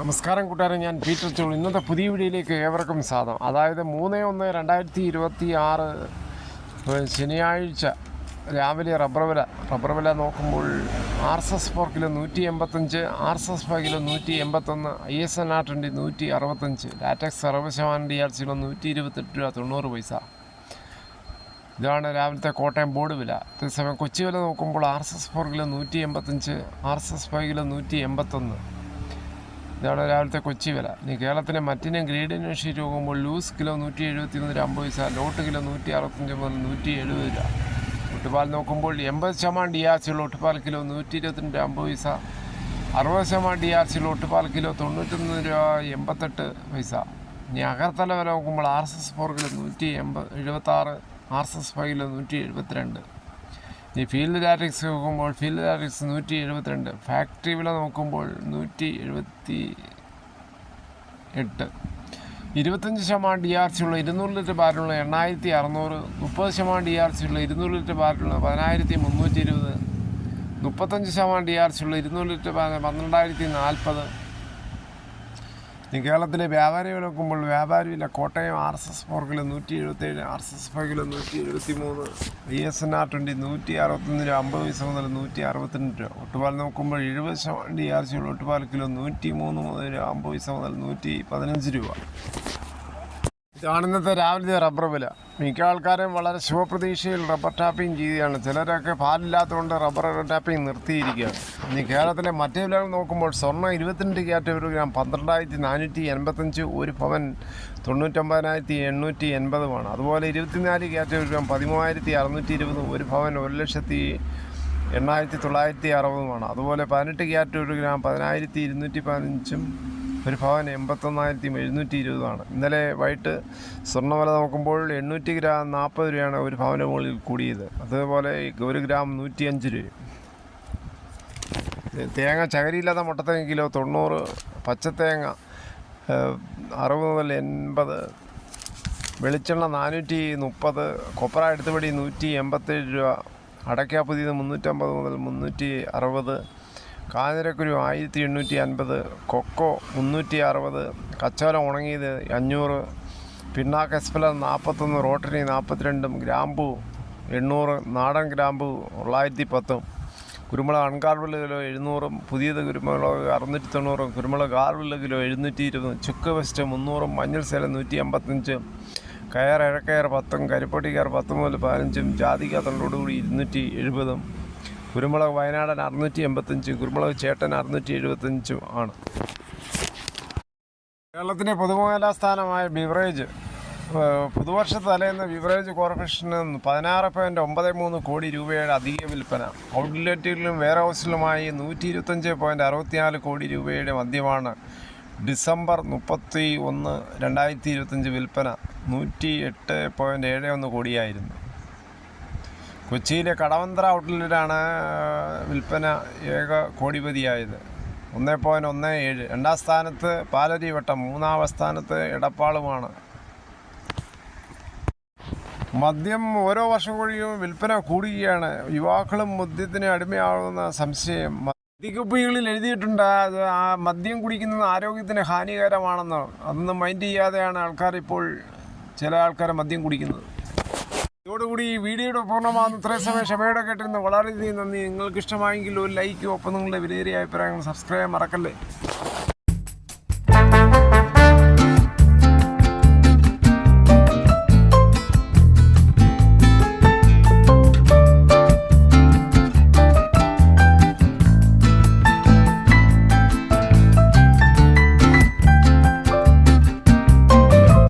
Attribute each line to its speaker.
Speaker 1: നമസ്കാരം കൂട്ടുകാരെ ഞാൻ പീറ്റർ ചോൾ ഇന്നത്തെ പുതിയ വീഡിയോയിലേക്ക് ഏവർക്കും സ്വാഗതം. അതായത് മൂന്ന് ഒന്ന് രണ്ടായിരത്തി ഇരുപത്തി ആറ് ശനിയാഴ്ച രാവിലെ റബ്ബർ വില. റബ്ബർ വില നോക്കുമ്പോൾ R S S four kilo നൂറ്റി എൺപത്തഞ്ച് R S S five kilo നൂറ്റി എൺപത്തൊന്ന് I S N R twenty നൂറ്റി അറുപത്തഞ്ച് ലാറ്റക്സ് അറുപത് ശതമാനം ഡി ആർ സിയിലോ നൂറ്റി ഇരുപത്തെട്ട് രൂപ തൊണ്ണൂറ് പൈസ. ഇതാണ് രാവിലത്തെ കോട്ടയം ബോർഡ് വില. അതേസമയം കൊച്ചി വില നോക്കുമ്പോൾ R S S four kilo നൂറ്റി എൺപത്തഞ്ച് R S S five kilo നൂറ്റി എൺപത്തൊന്ന് ഇതാണ് രാവിലത്തെ കൊച്ചി വില. ഇനി കേരളത്തിലെ മറ്റിനും ഗ്രേഡ് അന്വേഷിച്ച് നോക്കുമ്പോൾ ലൂസ് കിലോ നൂറ്റി എഴുപത്തി മൂന്ന് അമ്പത് പൈസ ലോട്ട് കിലോ നൂറ്റി അറുപത്തഞ്ച് മുതൽ നൂറ്റി എഴുപത് രൂപ. ഒട്ടുപാൽ നോക്കുമ്പോൾ എൺപത് ശതമാനം ഡി ആർ സിയുള്ള ഒട്ടുപാൽ കിലോ നൂറ്റി ഇരുപത്തിരണ്ട് അമ്പത് പൈസ അറുപത് ശതമാനം ഡി ആർ സിയുള്ള ഒട്ടുപാൽ കിലോ തൊണ്ണൂറ്റൊന്ന് രൂപ എൺപത്തെട്ട് പൈസ. ഇനി അകർത്തല വില നോക്കുമ്പോൾ R S S four kilo നൂറ്റി എൺപത് എഴുപത്താറ് R S S five kilo നൂറ്റി എഴുപത്തിരണ്ട് ഈ ഫീൽഡ് ഡാറ്റക്സ് നോക്കുമ്പോൾ ഫീൽഡ് ഡയറക്ട്സ് നൂറ്റി എഴുപത്തിരണ്ട്. ഫാക്ടറി വില നോക്കുമ്പോൾ നൂറ്റി എഴുപത്തി എട്ട്. ഇരുപത്തഞ്ച് ശതമാനം ഡി ആർ സി ഉള്ള ഇരുന്നൂറ് ലിറ്റർ ബാരലുള്ള എണ്ണായിരത്തി അറുന്നൂറ് മുപ്പത് ശതമാനം ഡി ആർ സി ഉള്ള ഇരുന്നൂറ് ലിറ്റർ ബാരലുള്ള പതിനായിരത്തി മുന്നൂറ്റി ഇരുപത് മുപ്പത്തഞ്ച് ശതമാനം ഡി ആർ സി ഉള്ള ഇരുന്നൂറ് ലിറ്റർ ബാരൽ പന്ത്രണ്ടായിരത്തി നാൽപ്പത് കേരളത്തിലെ വ്യാപാരി വില നോക്കുമ്പോൾ വ്യാപാരി വില Kottayam R S S four kilo നൂറ്റി എഴുപത്തേഴ് R S S five kilo നൂറ്റി എഴുപത്തി മൂന്ന് I S N R twenty നൂറ്റി അറുപത്തൊന്ന് രൂപ അമ്പത് പൈസ മുതൽ നൂറ്റി അറുപത്തിരണ്ട് രൂപ. ഒട്ടുപാൽ നോക്കുമ്പോൾ എഴുപത് ശതമാനം ഡി ആർ സിയുള്ള ഒട്ടുപാൽ കിലോ നൂറ്റി മൂന്ന് മുതൽ അമ്പത് പൈസ മുതൽ നൂറ്റി പതിനഞ്ച് രൂപ. ഇതാണ് രാവിലത്തെ റബ്ബർ വില. മിക്ക ആൾക്കാരും വളരെ ശുഭപ്രതീക്ഷയിൽ റബ്ബർ ടാപ്പിംഗ് ചെയ്യുകയാണ്. ചിലരൊക്കെ പാലില്ലാത്തതുകൊണ്ട് റബ്ബർ ടാപ്പിംഗ് നിർത്തിയിരിക്കുകയാണ്. ഇനി കേരളത്തിലെ മറ്റു വിലകൾ നോക്കുമ്പോൾ സ്വർണം ഇരുപത്തിരണ്ട് കാറ്റഗറി ഗ്രാം പന്ത്രണ്ടായിരത്തി നാനൂറ്റി എൺപത്തഞ്ച് ഒരു പവൻ തൊണ്ണൂറ്റൊമ്പതിനായിരത്തി എണ്ണൂറ്റി എൺപതുമാണ് അതുപോലെ ഇരുപത്തിനാല് കാറ്റഗറി ഗ്രാം പതിമൂവായിരത്തി അറുന്നൂറ്റി ഇരുപത് ഒരു പവൻ ഒരു ലക്ഷത്തി എണ്ണായിരത്തി തൊള്ളായിരത്തി അറുപതുമാണ് അതുപോലെ പതിനെട്ട് കാറ്റഗറി ഗ്രാം പതിനായിരത്തി ഇരുന്നൂറ്റി പതിനഞ്ചും ഒരു ഭവൻ എൺപത്തൊന്നായിരത്തി എഴുന്നൂറ്റി ഇരുപതാണ് ഇന്നലെ വൈകിട്ട് സ്വർണവില നോക്കുമ്പോൾ എണ്ണൂറ്റി ഗ്രാം നാൽപ്പത് രൂപയാണ് ഒരു ഭവന മുകളിൽ കൂടിയത്. അതുപോലെ ഒരു ഗ്രാം നൂറ്റിയഞ്ച് രൂപയും. തേങ്ങ ചകരിയില്ലാത്ത മുട്ടത്തേങ്ങ കിലോ തൊണ്ണൂറ് പച്ചത്തേങ്ങ തേങ്ങ അറുപത് മുതൽ എൺപത് വെളിച്ചെണ്ണ നാനൂറ്റി മുപ്പത് കൊപ്ര എടുത്തുപടി നൂറ്റി എൺപത്തേഴ് രൂപ അടയ്ക്ക പുതിയത് മുന്നൂറ്റമ്പത് മുതൽ മുന്നൂറ്റി അറുപത് കാഞ്ഞിരക്കുരു ആയിരത്തി എണ്ണൂറ്റി അൻപത് കൊക്കോ മുന്നൂറ്റി അറുപത് കച്ചോലം ഉണങ്ങിയത് അഞ്ഞൂറ് പിണ്ണാക്ക് എസ്പലർ നാൽപ്പത്തൊന്ന് റോട്ടറി നാൽപ്പത്തിരണ്ടും ഗ്രാമ്പു എണ്ണൂറ് നാടൻ ഗ്രാമ്പു തൊള്ളായിരത്തി പത്തും കുരുമുളക് അൺകാർബിൾ കിലോ എഴുന്നൂറും പുതിയത് കുരുമുളക് അറുന്നൂറ്റി തൊണ്ണൂറും കുരുമുളക് കാർബിൾ കിലോ എഴുന്നൂറ്റി ഇരുപതും ചുക്ക് വെസ്റ്റ് മുന്നൂറും മഞ്ഞൾ സേല നൂറ്റി അമ്പത്തഞ്ചും കയർ ഇഴക്കയർ പത്തും കരിപ്പൊട്ടിക്കയർ പത്ത് മുതൽ പതിനഞ്ചും ജാതിക തൊണ്ടോടുകൂടി ഇരുന്നൂറ്റി എഴുപതും കുരുമുളക് വയനാടൻ അറുന്നൂറ്റി എൺപത്തഞ്ച് കുരുമുളക് ചേട്ടൻ അറുന്നൂറ്റി എഴുപത്തഞ്ചും ആണ്. കേരളത്തിന്റെ പൊതുമേലാ സ്ഥാനമായ ബിവറേജ് പുതുവർഷ തലേന്ന് ബിവറേജ് കോർപ്പറേഷന് പതിനാറ് പോയിന്റ് ഒമ്പത് മൂന്ന് കോടി രൂപയുടെ അധിക വിൽപ്പന. ഔട്ട്ലെറ്റുകളിലും വെയർ ഹൗസിലുമായി നൂറ്റി ഇരുപത്തഞ്ച് പോയിന്റ് അറുപത്തിനാല് കോടി രൂപയുടെ മദ്യമാണ് ഡിസംബർ മുപ്പത്തി ഒന്ന് രണ്ടായിരത്തി ഇരുപത്തഞ്ച് വിൽപ്പന. നൂറ്റി എട്ട് പോയിന്റ് ഏഴ് ഒന്ന് കോടിയായിരുന്നു. കൊച്ചിയിലെ കടവന്ത്ര ഔട്ട്ലെറ്റാണ് വിൽപ്പന ഏക കോടിപതിയായത്. ഒന്ന് പോയിന്റ് ഒന്ന് ഏഴ്. രണ്ടാം സ്ഥാനത്ത് പാലരി വട്ടം മൂന്നാം സ്ഥാനത്ത് എടപ്പാളുമാണ്. മദ്യം ഓരോ വർഷം കഴിയും വിൽപ്പന കൂടുകയാണ്. യുവാക്കളും മദ്യത്തിന് അടിമയാകുന്ന സംശയം. മദ്യക്കുപ്പികളിൽ എഴുതിയിട്ടുണ്ട് അത് ആ മദ്യം കുടിക്കുന്നത് ആരോഗ്യത്തിന് ഹാനികരമാണെന്ന്. അതൊന്നും മൈൻഡ് ചെയ്യാതെയാണ് ആൾക്കാർ ഇപ്പോൾ ചില ആൾക്കാർ മദ്യം കുടിക്കുന്നത്. ഇതോടുകൂടി ഈ വീഡിയോയുടെ പൂർണമാകുന്ന ഇത്രയും സമയം ക്ഷമയോടെ കേട്ടിരുന്ന വളരെയധികം നന്ദി. നിങ്ങൾക്ക് ഇഷ്ടമായെങ്കിൽ ഒരു ലൈക്കും ഒപ്പം നിങ്ങളുടെ വിലയേറിയ അഭിപ്രായങ്ങൾ സബ്സ്ക്രൈബ് മറക്കല്ലേ?